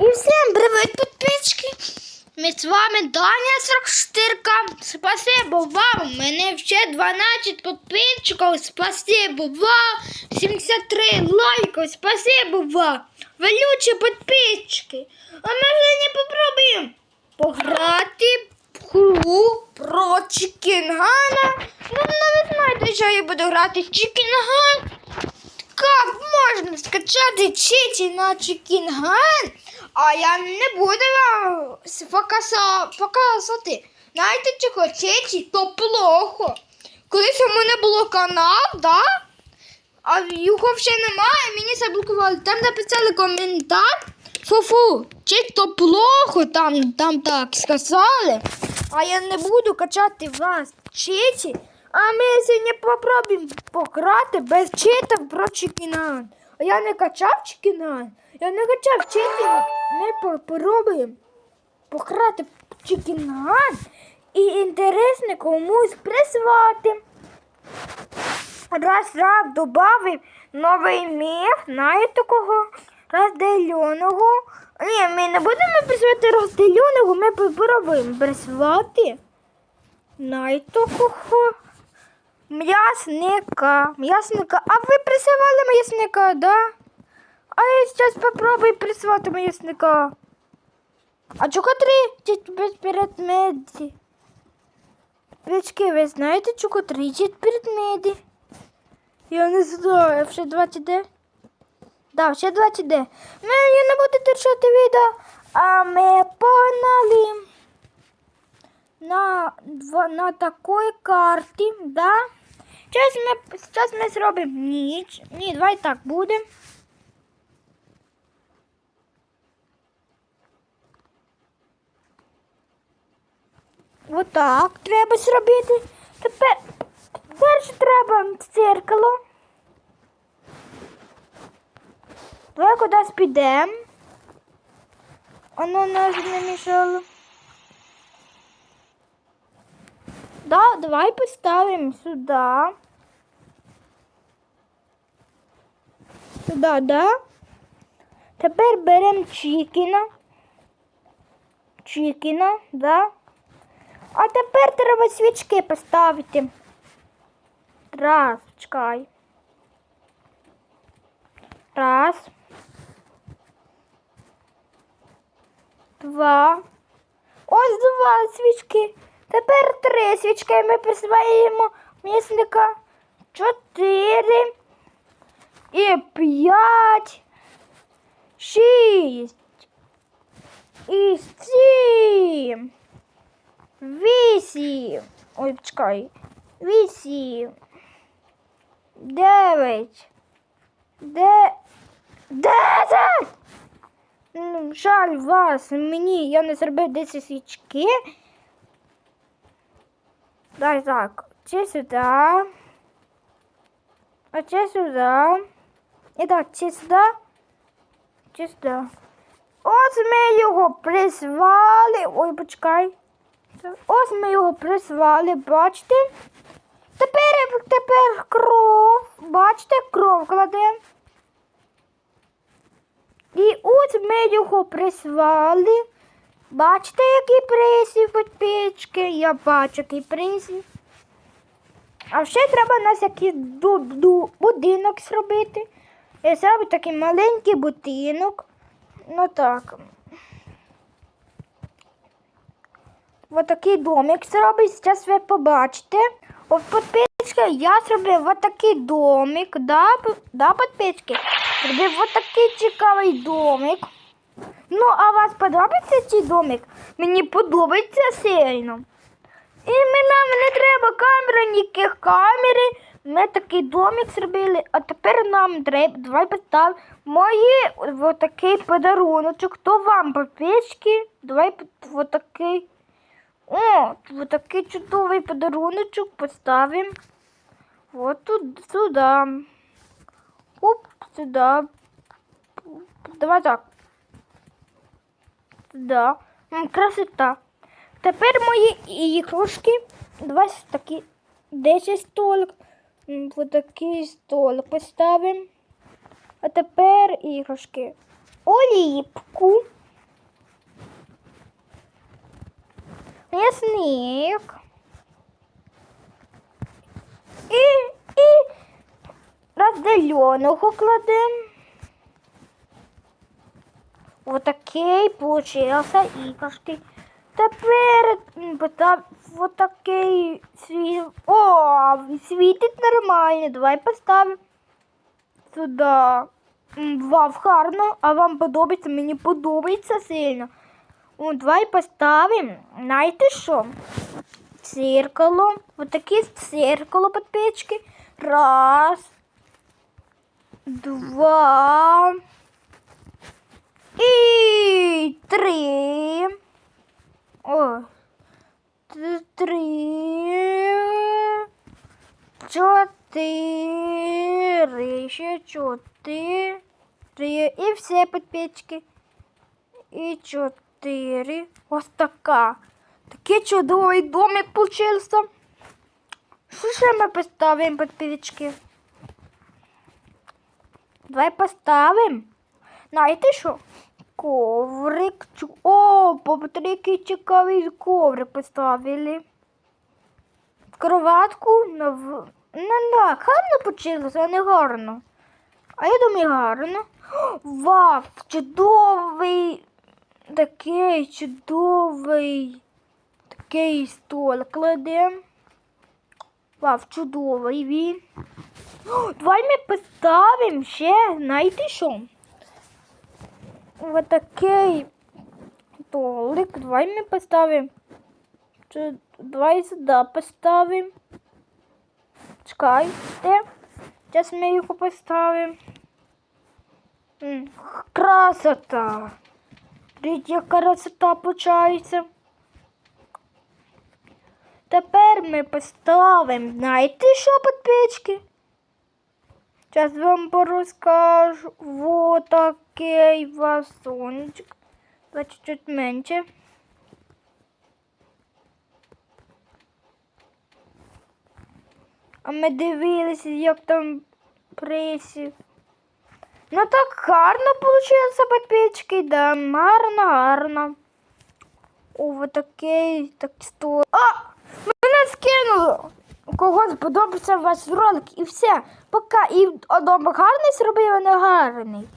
І всім привіт, підписчики! Ми з вами Даня 44. Спасибо вам! Мене ще 12 підписчиків. Спасибо вам! 73 лайків. Спасибо вам! Валючі підписчики! А ми сьогодні попробуємо пограти в гру про Чікінгана. Ну, ви знаєте, що я буду грати Чікінган. Как можно скачати читі на Чикінган, а я не буду вам показувати. Знаєте чого читі, то плохо. Колись у мене було канал, да? а його вже немає, мені заблокували. Там написали коментар. Фу-фу, чи то плохо, там, там так сказали. А я не буду качати вас читі. А ми сьогодні попробуємо пограти без читів про Чікінан. Я не качав Чікінан. Я не качав читів. Ми по- попробуємо пограти в Чікінан і інтересно комусь присвати. Раз раз добавив новий міф, знаєте кого? Розділеного. Ні, ми не будемо присвати розділеного, ми попробуємо присвати. Знаєте кого? М'ясника. М'ясника. А ви присилали м'ясника, да? А я зараз попробую присвати м'ясника. А чого три передметі? Річки, ви знаєте, чого три Чи передметі? Я не знаю, вже 20 де? Да, ще 20 де. Ну, не буду держати відео, а ми погнали на, на такой карті, да? Зараз ми, зараз ми зробимо ніч. Ні, давай так буде. Отак треба зробити. Тепер перше треба дзеркало. Давай кудись підемо. Воно нас не мішало. Да, давай поставим сюда. Сюда, да? Тепер беремо Чікіна. Чікіна, да? А тепер треба свічки поставити. Раз, чекай. Раз. Два. Ось два свічки. Тепер три свічки ми присваємо місника. Чотири. І п'ять. Шість. І сім. Вісім. Ой, чекай. Вісім. Дев'ять. Де... Десять! Ну, жаль вас, мені, я не зробив 10 свічки. Дай так, чи сюди, а чи сюди. І так, чи сюди, чи. Ось ми його призвали. Ой, почекай. Ось ми його призвали, бачите? Тепер, тепер кров. Бачите, кров кладемо. І ось ми його призвали. Бачите, який присів підпічки? Я бачу, який присів. А ще треба у нас якийсь будинок зробити. Я зроблю такий маленький будинок. Ну так. Ось такий домик зробить. Зараз ви побачите. От підпічки я зробив ось такий домик. Да, да підпічки? Зробив ось такий цікавий домик. Ну, а вас подобається цей домик? Мені подобається сильно. І нам не треба камери, ніяких камери. Ми такий домик зробили, а тепер нам треба, давай постав мої отакий подаруночок. Хто вам попечки? Давай отакий. О, отакий чудовий подаруночок поставимо. Вот тут сюди. Оп, сюди. Давай так. Да. Красота. Тепер мої ігрушки. Два с- такі. Десять столик. Вот такий столик поставимо. А тепер іграшки. Оліпку. Ясник. І, і роздельоного кладемо. Отакий получився іграшки. Тепер отакий світ. О, світить нормально. Давай поставимо сюди. Вау, гарно, а вам подобається? Мені подобається сильно. О, давай поставимо. Знаєте що? Циркало. Отаке циркало підпічки. Раз. Два. І три. О. Три. Чотири. Ще чотири. І все підпічки. І чотири. Ось така. Такий чудовий домик получився. Що ще ми поставимо підпічки? Давай поставимо. Знаєте що? Коврик. Чу- О, потрійки цікавий коврик поставили. Кроватку на в... Так, гарно почилося, а не гарно. А я думаю, гарно. Вау, чудовий. Такий чудовий. Такий стол кладемо. Вау, чудовий він. Давай ми поставимо ще, знаєте що? Вот такий столик. Давай ми поставимо. Чи- Давай сюди поставимо. Чекайте. Зараз ми його поставимо. Красота. Яка красота получається. Тепер ми поставимо, знаєте що, підпічки? Зараз вам порозкажу. Вот такий вазончик. Давай чуть-чуть менше. А ми дивилися, як там присів. Ну так гарно вийшло підпічки, да, гарно, гарно. О, такий, так сто. А! Мене скинуло! У когось сподобався ваш ролик і все. Пока. І одом гарний зробив, а не гарний.